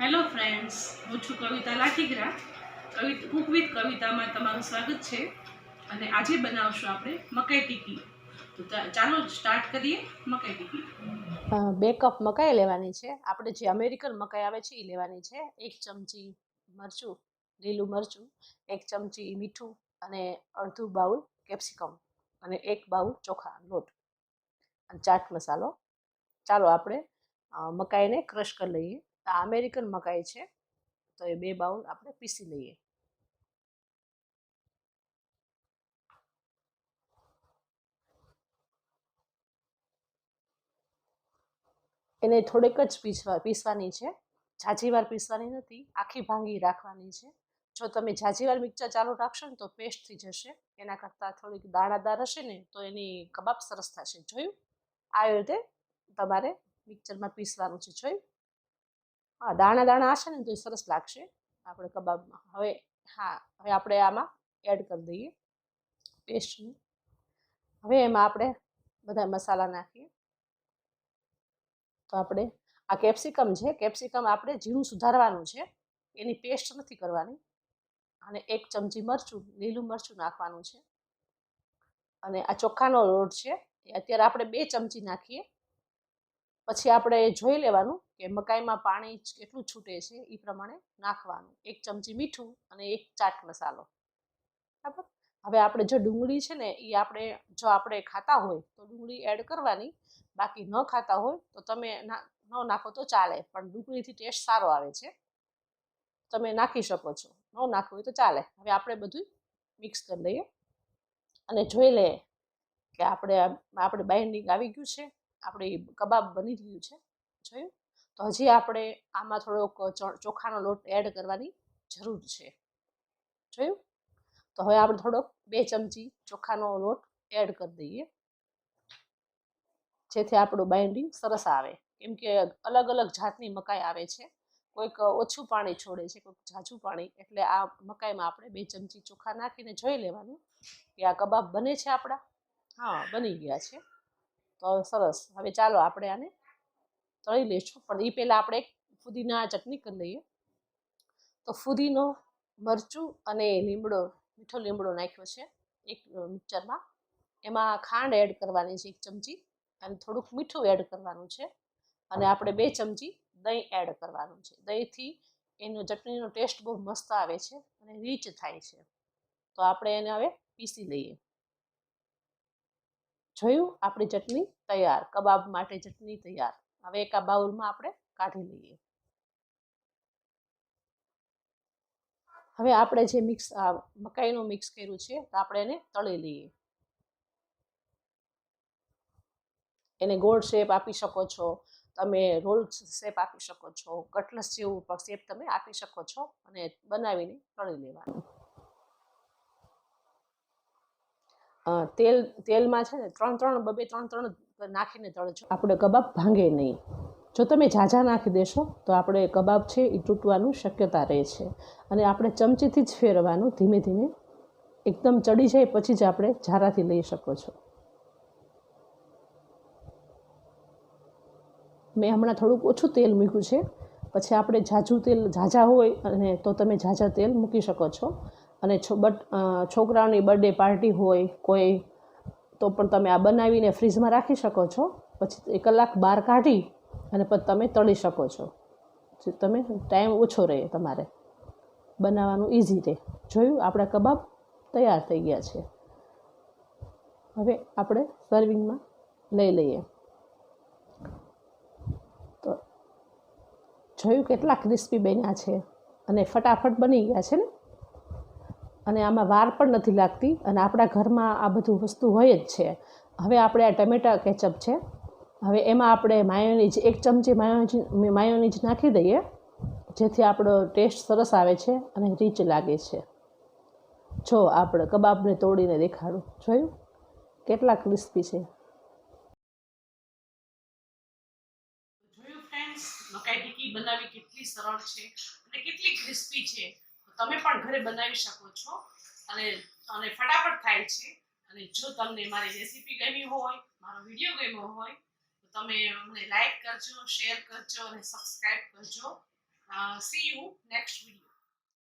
Hello friends હું છું કવિતા લાઠીગરા. કવિ કુક વિથ કવિતામાં તમારું સ્વાગત છે. અને આજે બનાવશું આપણે મકાઈ ટીકી. તો ચાલો સ્ટાર્ટ કરીએ મકાઈ ટીકી. બે કપ મકાઈ લેવાની છે. આપણે જે અમેરિકન મકાઈ આવે છે એ લેવાની છે. એક ચમચી મરચું, લીલું મરચું, એક ચમચી મીઠું અને અડધું બાઉલ કેપ્સિકમ અને એક બાઉલ ચોખા, લોટ અને ચાટ મસાલો. ચાલો આપણે મકાઈને ક્રશ કરી લઈએ. આ અમેરિકન મકાઈ છે, તો એ બે બાઉલ આપણે પીસી લઈએ. એને થોડીક જ પીસવા, પીસવાની છે. જાજીવાર પીસવાની નથી, આખી ભાંગી રાખવાની છે. જો તમે જાજીવાર મિક્સર ચાલુ રાખશો ને તો પેસ્ટ થઈ જશે. એના કરતાં થોડીક દાણાદાર હશે ને, તો એની કબાબ સરસ થશે. જોયું? આવી રીતે તમારે મિક્સરમાં પીસવાનું છે. જોયું? હા, દાણા દાણા હશે ને તો સરસ લાગશે આપણે કબાબમાં. હવે, હા, હવે આપણે આમાં એડ કરી દઈએ પેસ્ટને હવે એમાં આપણે બધા મસાલા નાખીએ. તો આપણે, આ કેપ્સિકમ છે કેપ્સિકમ આપણે ઝીણું સુધારવાનું છે. એની પેસ્ટ નથી કરવાની. અને એક ચમચી મરચું, લીલું મરચું નાખવાનું છે. અને આ ચોખાનો લોટ છે, એ અત્યારે આપણે બે ચમચી નાખીએ. પછી આપણે જોઈ લેવાનું કે મકાઈમાં પાણી કેટલું છૂટે છે એ પ્રમાણે નાખવાનું. એક ચમચી મીઠું અને એક ચાટ મસાલો. બરાબર? હવે આપણે જો ડુંગળી છે ને એ આપણે જો આપણે ખાતા હોય તો ડુંગળી એડ કરવાની. બાકી ન ખાતા હોય તો તમે ન નાખો તો ચાલે, પણ ડુંગળીથી ટેસ્ટ સારો આવે છે. તમે નાખી શકો છો. ન નાખવું હોય તો ચાલે. હવે આપણે બધું મિક્સ કરી લઈએ. અને જોઈ લઈએ કે આપણે આપણે બાઇન્ડિંગ આવી ગયું છે. આપણે કબાબ બની ગયું છે, જોયું? તો હજી આપણે આમાં થોડોક ચોખાનો લોટ એડ કરવાની જરૂર છે, જોયું? તો હવે આપણે થોડોક બે ચમચી ચોખાનો લોટ એડ કરી દઈએ, જેથી આપણું બાઇન્ડિંગ સરસ આવે. કેમ કે અલગ અલગ જાતની મકાઈ આવે છે, કોઈક ઓછું પાણી છોડે છે, કોઈક ઝાઝું પાણી, એટલે આ મકાઈમાં આપણે બે ચમચી ચોખા નાખીને જોઈ લેવાનું કે આ કબાબ બને છે આપણા? હા, બની ગયા છે. તો સરસ. હવે ચાલો આપણે આને તળી લઈશું. પણ એ પહેલાં આપણે ફુદીના ચટણી કરી લઈએ. તો ફુદીનો મરચું અને લીમડો, મીઠો લીમડો નાખ્યો છે એક મિક્સરમાં. એમાં ખાંડ એડ કરવાની છે એક ચમચી અને થોડુંક મીઠું એડ કરવાનું છે. અને આપણે બે ચમચી દહીં એડ કરવાનું છે. દહીંથી એનો ચટણીનો ટેસ્ટ બહુ મસ્ત આવે છે અને રીચ થાય છે. તો આપણે એને હવે પીસી લઈએ. જોયું? આપણી ચટણી તૈયાર, કબાબ માટે ચટણી તૈયાર. હવે એક આ બાઉલમાં આપણે કાઢી લઈએ. હવે આપણે જે મિક્સ મકાઈનું મિક્સ કર્યું છે, તો આપણે એને તળી લઈએ. એને ગોળ શેપ આપી શકો છો, તમે રોલ શેપ આપી શકો છો, કટલસ જેવું શેપ તમે આપી શકો છો, અને બનાવીને તળી લેવાનું. તેલ, તેલમાં છે ને ત્રણ ત્રણ, બબે ત્રણ ત્રણ નાખીને તળજો આપણે કબાબ ભાંગે નહીં. જો તમે ઝાઝા નાખી દેશો, તો આપણે કબાબ છે એ તૂટવાનું શક્યતા રહે છે. અને આપણે ચમચીથી જ ફેરવાનું ધીમે ધીમે. એકદમ ચડી જાય પછી જ આપણે ઝારાથી લઈ શકો છો. મેં હમણાં થોડુંક ઓછું તેલ મૂક્યું છે. પછી આપણે ઝાઝું તેલ, ઝાઝા હોય અને તો તમે ઝાઝા તેલ મૂકી શકો છો. અને બટ છોકરાઓની બર્થડે પાર્ટી હોય કોઈ, તો પણ તમે આ બનાવીને ફ્રીજમાં રાખી શકો છો. પછી એક કલાક બહાર કાઢી અને પછી તમે તળી શકો છો. તમે ટાઈમ ઓછો રહે તમારે. બનાવવાનું ઇઝી રહે. જોયું? આપણા કબાબ તૈયાર થઈ ગયા છે. હવે આપણે સર્વિંગમાં લઈ લઈએ. તો જોયું? કેટલા ક્રિસ્પી બન્યા છે. અને ફટાફટ બની ગયા છે ને? અને આમાં વાર પણ નથી લાગતી અને આપણા ઘરમાં આ બધું વસ્તુ હોય જ છે. હવે આપણે આ ટમેટા કેચઅપ છે. હવે એમાં આપણે માયોનીઝ, એક ચમચી માયોનીઝ માયોનીઝ નાખી દઈએ, જેથી આપણો ટેસ્ટ સરસ આવે છે અને રીચ લાગે છે. જો આપણે કબાબને તોડીને દેખાડું. જોયું? કેટલા ક્રિસ્પી છે. બનાવવી કેટલી સરળ છે અને કેટલી ક્રિસ્પી છે. તમે પણ ઘરે બનાવી શકો છો. અને અને ફટાફટ થાય છે. અને જો તમને મારી રેસીપી ગમી હોય, મારો વીડિયો ગમ્યો હોય, તો તમે મને લાઈક કરજો શેર કરજો અને સબસ્ક્રાઈબ કરજો. C you next video